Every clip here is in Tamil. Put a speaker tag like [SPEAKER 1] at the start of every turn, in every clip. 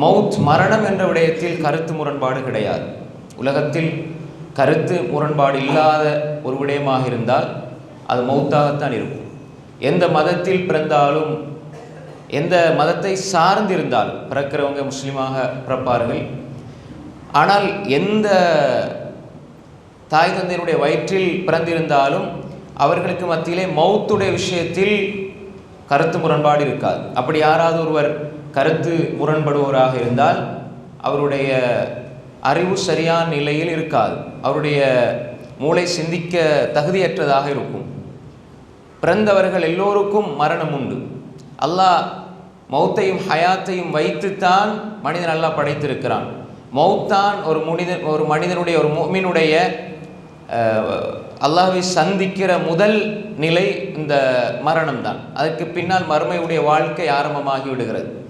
[SPEAKER 1] மவுத் மரணம் என்ற விடயத்தில் கருத்து முரண்பாடு கிடையாது. உலகத்தில் கருத்து முரண்பாடு இல்லாத ஒரு விடயமாக இருந்தால் அது மௌத்தாகத்தான் இருக்கும். எந்த மதத்தில் பிறந்தாலும் எந்த மதத்தை சார்ந்திருந்தாலும் பிறக்கிறவங்க முஸ்லீமாக பிறப்பார்கள். ஆனால் எந்த தாய் தந்தையினுடைய வயிற்றில் பிறந்திருந்தாலும் அவர்களுக்கு மத்தியிலே மௌத்துடைய விஷயத்தில் கருத்து முரண்பாடு இருக்காது. அப்படி யாராவது ஒருவர் கருத்து முரண்படுவோராக இருந்தால் அவருடைய அறிவு சரியான நிலையில் இருக்காது. அவருடைய மூளை சிந்திக்க தகுதியற்றதாக இருக்கும். பிறந்தவர்கள் எல்லோருக்கும் மரணம் உண்டு. அல்லாஹ் மௌத்தையும் ஹயாத்தையும் வைத்துத்தான் மனிதன் அல்லாஹ் படைத்திருக்கிறான். மௌத்தான் ஒரு மனிதன் ஒரு மனிதனுடைய ஒரு முஃமினுடைய அல்லாஹை சந்திக்கிற முதல் நிலை இந்த மரணம்தான். அதுக்கு அதற்கு பின்னால் மறுமையுடைய வாழ்க்கை ஆரம்பமாகி விடுகிறது.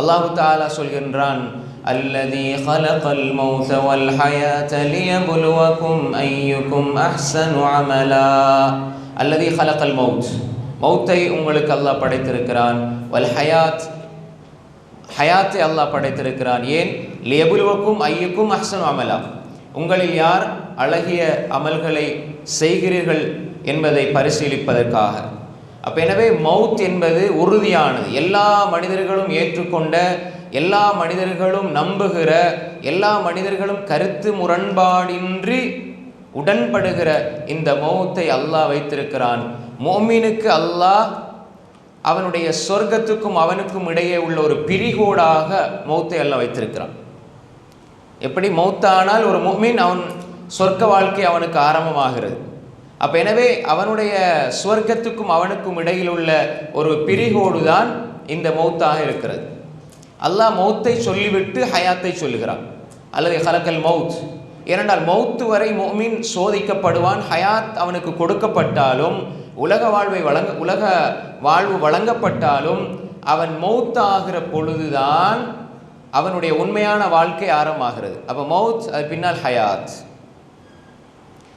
[SPEAKER 1] அல்லாஹு தாலா சொல்கின்றான் அல்லதி ஹலகல் மௌத வல் ஹயாத லியபுலுவக்கும் ஐயுக்கும் அஹ்சனு அமலா. அல்லதி ஹலகல் மௌத் மௌத்தை உங்களுக்கு அல்லாஹ் படைத்திருக்கிறான். வல் ஹயாத் ஹயாத்தை அல்லாஹ் படைத்திருக்கிறான். ஏன்? லியபுலுவக்கும் ஐயக்கும் அஹ்சனு அமலா. உங்களில் யார் அழகிய அமல்களை செய்கிறீர்கள் என்பதை பரிசீலிப்பதற்காக. அப்போ எனவே மவுத் என்பது உறுதியானது. எல்லா மனிதர்களும் ஏற்றுக்கொண்ட எல்லா மனிதர்களும் நம்புகிற எல்லா மனிதர்களும் கருத்து முரண்பாடின்றி உடன்படுகிற இந்த மௌத்தை அல்லாஹ் வைத்திருக்கிறான். மோமீனுக்கு அல்லாஹ் அவனுடைய சொர்க்கத்துக்கும் அவனுக்கும் இடையே உள்ள ஒரு பிரிகோடாக மௌத்தை அல்லாஹ் வைத்திருக்கிறான். எப்படி? மௌத்தானால் ஒரு முஃமின் அவன் சொர்க்க வாழ்க்கை அவனுக்கு ஆரம்பமாகிறது. அப்போ எனவே அவனுடைய சுவர்க்கத்துக்கும் அவனுக்கும் இடையில் உள்ள ஒரு பிரிகோடு தான் இந்த மௌத்தாக இருக்கிறது. அல்லாஹ் மௌத்தை சொல்லிவிட்டு ஹயாத்தை சொல்லுகிறான். அல்லது ஹலக்கல் மவுத் ஏனென்றால் மௌத்து வரை மோமின் சோதிக்கப்படுவான் ஹயாத் அவனுக்கு கொடுக்கப்பட்டாலும் உலக வாழ்வை வழங்க உலக வாழ்வு வழங்கப்பட்டாலும் அவன் மௌத்தாகிற பொழுதுதான் அவனுடைய உண்மையான வாழ்க்கை ஆரம்பமாகிறது. அப்போ மவுத் அது பின்னால் ஹயாத்.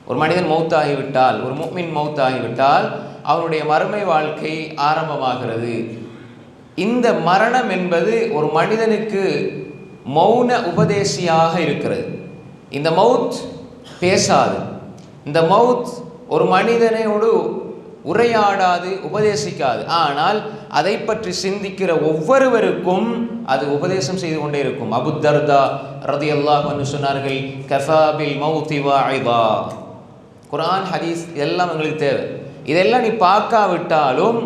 [SPEAKER 1] ஒரு மனிதன் மௌத்தாகிவிட்டால் ஒரு முக்மின் மௌத்தாகிவிட்டால் அவனுடைய மறுமை வாழ்க்கை ஆரம்பமாகிறது. இந்த மரணம் என்பது ஒரு மனிதனுக்கு மௌன உபதேசியாக இருக்கிறது. இந்த மவுத் பேசாது. இந்த மவுத் ஒரு மனிதனோடு உரையாடாது உபதேசிக்காது. ஆனால் அதை பற்றி சிந்திக்கிற ஒவ்வொருவருக்கும் அது உபதேசம் செய்து கொண்டே இருக்கும். அபுத்தர்தா ரதி அல்லாஹ் சொன்னார்கள் கஃபாபில் மௌத்தி வாய்தா குரான் ஹதீஸ் இதெல்லாம் எங்களுக்கு தேவை. இதெல்லாம் நீ பார்க்காவிட்டாலும்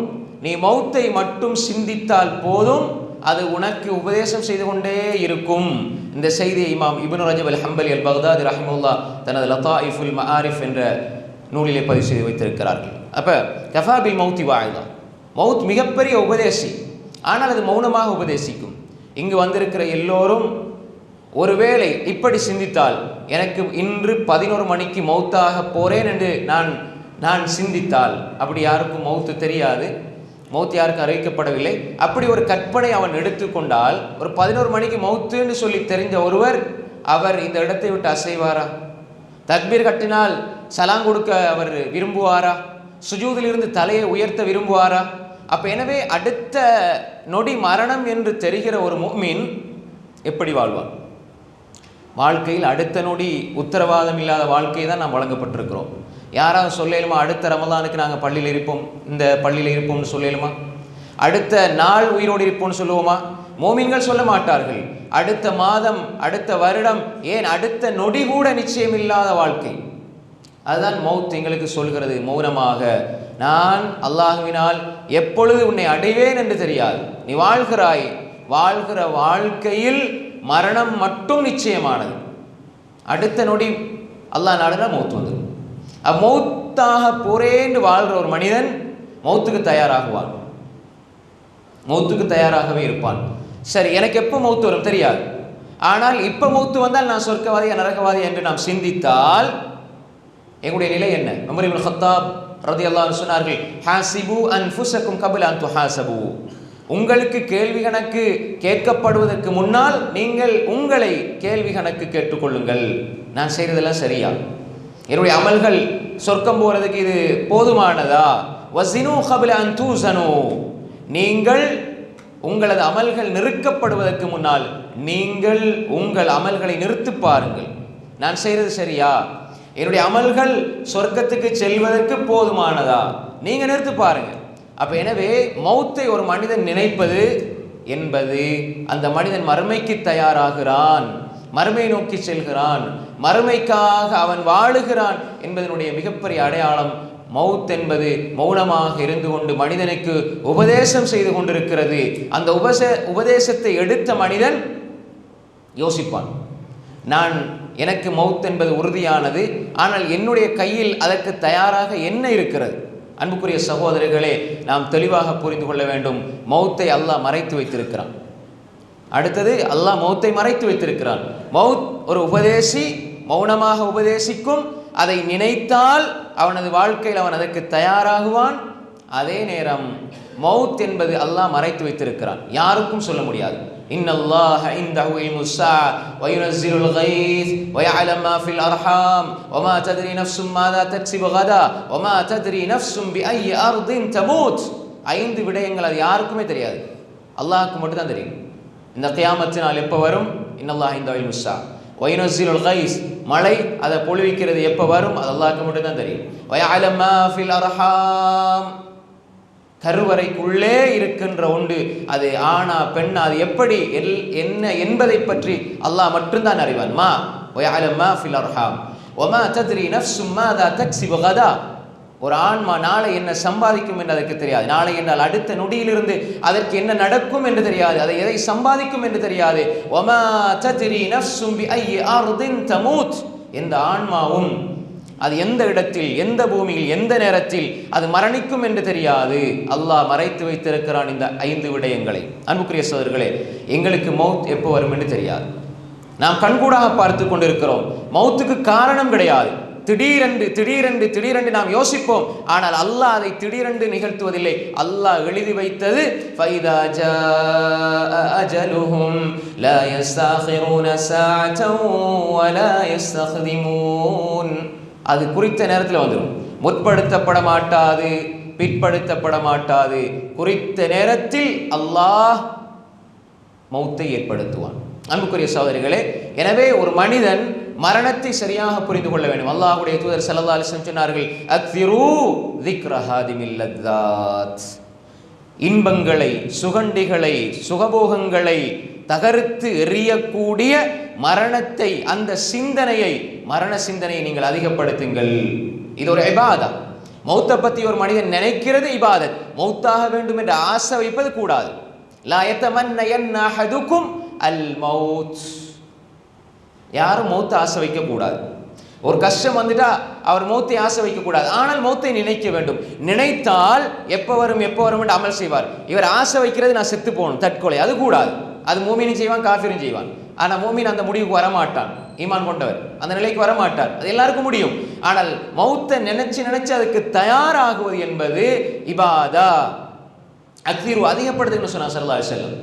[SPEAKER 1] நீ மௌத்தை மட்டும் சிந்தித்தால் போதும் அது உனக்கு உபதேசம் செய்து கொண்டே இருக்கும். இந்த செய்தியை இமாம் Ibn Rajab al Hanbali al Baghdadi ரஹமுல்லா தனது லதா இஃபுல் மஆரிஃப் என்ற நூலிலே பதிவு செய்து வைத்திருக்கிறார்கள். அப்போ கஃபாபில் மௌத்தி வாய்தா. மவுத் மிகப்பெரிய உபதேசி. ஆனால் அது மௌனமாக உபதேசிக்கும். இங்கு வந்திருக்கிற எல்லோரும் ஒருவேளை இப்படி சிந்தித்தால் எனக்கு இன்று பதினோரு மணிக்கு மௌத்தாக போகிறேன் என்று நான் நான் சிந்தித்தால் அப்படி யாருக்கும் மௌத்து தெரியாது. மௌத் யாருக்கும் அறிவிக்கப்படவில்லை. அப்படி ஒரு கற்பனை அவன் எடுத்துக்கொண்டால் ஒரு பதினோரு மணிக்கு மௌத்துன்னு சொல்லி தெரிந்த ஒருவர் அவர் இந்த இடத்தை விட்டு அசைவாரா? தக்பீர் கட்டினால் சலாங் கொடுக்க அவர் விரும்புவாரா? சுஜூதிலிருந்து தலையை உயர்த்த விரும்புவாரா? அப்போ எனவே அடுத்த நொடி மரணம் என்று தெரிகிற ஒரு மீன் எப்படி வாழ்வான்? வாழ்க்கையில் அடுத்த நொடி உத்தரவாதம் இல்லாத வாழ்க்கை தான் நாம் வழங்கப்பட்டிருக்கிறோம். யாராவது சொல்லலுமா அடுத்த ரமதானுக்கு நாங்கள் பள்ளியில் இருப்போம் இந்த பள்ளியில் இருப்போம்னு சொல்லலுமா அடுத்த நாள் உயிரோடு இருப்போம்னு சொல்லுவோமா? மோமின்கள் சொல்ல மாட்டார்கள். அடுத்த மாதம் அடுத்த வருடம் ஏன் அடுத்த நொடி கூட நிச்சயம் இல்லாத வாழ்க்கை. அதுதான் மௌத் எங்களுக்கு சொல்கிறது மௌனமாக. நான் அல்லாஹுவினால் எப்பொழுது உன்னை அடைவேன் என்று தெரியாது. நீ வாழ்கிறாய். வாழ்கிற வாழ்க்கையில் மரணம் மட்டும் நிச்சயமானது. அடுத்த நொடி அல்லாஹ் நாடுனா மௌத் வந்துடும் மௌத்தாக போறேன்னு வாழ்கிற ஒரு மனிதன் மௌத்துக்கு தயாராகுவான். மௌத்துக்கு தயாராகவே இருப்பான். சரி எனக்கு எப்போ மௌத்து வரும் தெரியாது. ஆனால் இப்போ மௌத்து வந்தால் நான் சொர்க்கவாதியா நரகவாதி என்று நாம் சிந்தித்தால் எங்களுடைய நிலை என்ன? உமர் இவன் ஹத்தாப் ரதியல்லாஹு சொன்னார்கள் ஹாசிபு அன்ஃபுஸக்கும் கபில் அன் துஹாசபு. உங்களுக்கு கேள்வி கணக்கு கேட்கப்படுவதற்கு முன்னால் நீங்கள் உங்களை கேள்வி கணக்கு கேட்டுக்கொள்ளுங்கள். நான் செய்கிறதெல்லாம் சரியா? என்னுடைய அமல்கள் சொர்க்கம் போகிறதுக்கு இது போதுமானதா? வசினு கபில அன் நீங்கள் உங்களது அமல்கள் நிறுக்கப்படுவதற்கு முன்னால் நீங்கள் உங்கள் அமல்களை நிறுத்தி பாருங்கள். நான் செய்கிறது சரியா? என்னுடைய அமல்கள் சொர்க்கத்துக்கு செல்வதற்கு போதுமானதா? நீங்க நிறுத்தி பாருங்கள் அப்போ எனவே மௌத்தை ஒரு மனிதன் நினைப்பது என்பது அந்த மனிதன் மறுமைக்கு தயாராகிறான் மறுமை நோக்கி செல்கிறான் மறுமைக்காக அவன் வாழுகிறான் என்பதனுடைய மிகப்பெரிய அடையாளம் மவுத் என்பது மௌனமாக இருந்து கொண்டு மனிதனுக்கு உபதேசம் செய்து கொண்டிருக்கிறது. அந்த உபச உபதேசத்தை எடுத்த மனிதன் யோசிப்பான். நான் எனக்கு மவுத் என்பது உறுதியானது ஆனால் என்னுடைய கையில் அதற்கு தயாராக என்ன இருக்கிறது? அன்புக்குரிய சகோதரிகளே நாம் தெளிவாக புரிந்து கொள்ள வேண்டும் மௌத்தை அல்லாஹ் மறைத்து வைத்திருக்கிறான். அடுத்தது அல்லாஹ் மௌத்தை மறைத்து வைத்திருக்கிறான். மௌத் ஒரு உபதேசி மௌனமாக உபதேசிக்கும் அதை நினைத்தால் அவனது வாழ்க்கையில் அவன் அதற்கு தயாராகுவான். அதே நேரம் மௌத் என்பது அல்லாஹ் மறைத்து வைத்திருக்கிறான். யாருக்கும் சொல்ல முடியாது. إن الله عنده علم الساعة وينزل الغيث ويعلم ما في الأرحام وما تدري نفس ماذا تكسب غدا وما تدري نفس بأي أرض تموت ஐந்து விடயங்கள் அது யாருக்குமே தெரியாது அல்லாஹ்க்கு மட்டும் தான் தெரியும் இந்த கியாமத்து நாள் எப்போ வரும் இன்னல்லாஹ் இந்த வயல் முஸ்ஸா ஒயினசில் கைஸ் மழை அதை பொழிவிக்கிறது எப்போ வரும் அது அல்லாஹ்க்கு மட்டும் தான் தெரியும் வயலமா ஃபில் அர்ஹாம் கருவறைக்குள்ளே இருக்கின்ற ஒன்று அது ஆணா பெண்ணா அது எப்படி எல் என்ன என்பதை பற்றி அல்லாஹ் மட்டும்தான் அறிவான். மா ஒயாலம்மா ஃபில் அர்ஹாம். ஒமா தத்ரி நஃப்சும் மாதா தக்ஸிபு கதா. ஒரு ஆன்மா நாளை என்ன சம்பாதிக்கும் என்று அதற்கு தெரியாது. நாளை என்றால் அடுத்த நொடியிலிருந்து அதற்கு என்ன நடக்கும் என்று தெரியாது. அதை எதை சம்பாதிக்கும் என்று தெரியாது. ஒமா தத்ரி நஃப்சும் பி ஐ ஆர்தின் தமூத். எந்த ஆன்மாவும் அது எந்த இடத்தில் எந்த பூமியில் எந்த நேரத்தில் அது மரணிக்கும் என்று தெரியாது. அல்லாஹ் மறைத்து வைத்திருக்கிறான் இந்த ஐந்து விடயங்களை. அன்புக்குரிய சோதர்களே எங்களுக்கு மௌத் எப்போ வரும் என்று தெரியாது. நாம் கண்கூடாக பார்த்து கொண்டிருக்கிறோம். மௌத்துக்கு காரணம் கிடையாது. திடீரென்று திடீரென்று திடீரென்று நாம் யோசிப்போம். ஆனால் அல்லாஹ் அதை திடீரென்று நிகழ்த்துவதில்லை. அல்லாஹ் எழுதி வைத்தது ஃபைதா ஜாஅ அஜலுஹும் லா யஸ்தாகிரூன அது குறித்த நேரத்தில் வந்துடும் முற்படுத்தப்பட மாட்டாது பிற்படுத்தப்பட மாட்டாது குறித்த நேரத்தில் அல்லாஹ் மௌத்தை ஏற்படுத்துவான். அன்புக்குரிய சகோதரிகளே எனவே ஒரு மனிதன் மரணத்தை சரியாக புரிந்து கொள்ள வேண்டும். அல்லாஹுடைய தூதர் சல்லா அலிஸ்லம் சொன்னார்கள் அக்திரு திக்ரஹாதிமில்லத்தாத் இன்பங்களை சுகண்டிகளை சுகபோகங்களை தகர்த்து எறியக்கூடிய மரணத்தை அந்த சிந்தனையை மரண சிந்தனையை நீங்கள் அதிகப்படுத்துங்கள். இது ஒரு இபாதா. மௌத்தை பத்தி ஒரு மனிதன் நினைக்கிறது இபாதத். மௌத்தாக வேண்டும் என்ற ஆசை வைப்பது கூடாது. லா யத்தமன்னயன்ன அஹதுக்கும் அல் மௌத். யாரும் மௌத்தை ஆசை வைக்கக்கூடாது. ஒரு கஷ்டம் வந்துட்டா அவர் மௌத்தை ஆசை வைக்கக்கூடாது. ஆனால் மௌத்தை நினைக்க வேண்டும். நினைத்தால் எப்போ வரும் எப்போ வரும் என்று அமல் செய்வார். இவர் ஆசை வைக்கிறது நான் செத்து போகணும் தற்கொலை. அது கூடாது. அது மூமினும் செய்வான் காஃபிரும் செய்வான். ஆனால் மூமின் அந்த முடிவுக்கு வரமாட்டான். ஈமான் கொண்டவர். அந்த நிலைக்கு வரமாட்டார். அது எல்லாருக்கும் முடியும். ஆனால் மௌத்தை நினைச்சு நினைச்சு அதுக்கு தயாராகுவது என்பது இபாதா. அக்தீர்வு அதிகப்படுதுன்னு சொன்னார் சல்லா செல்லம்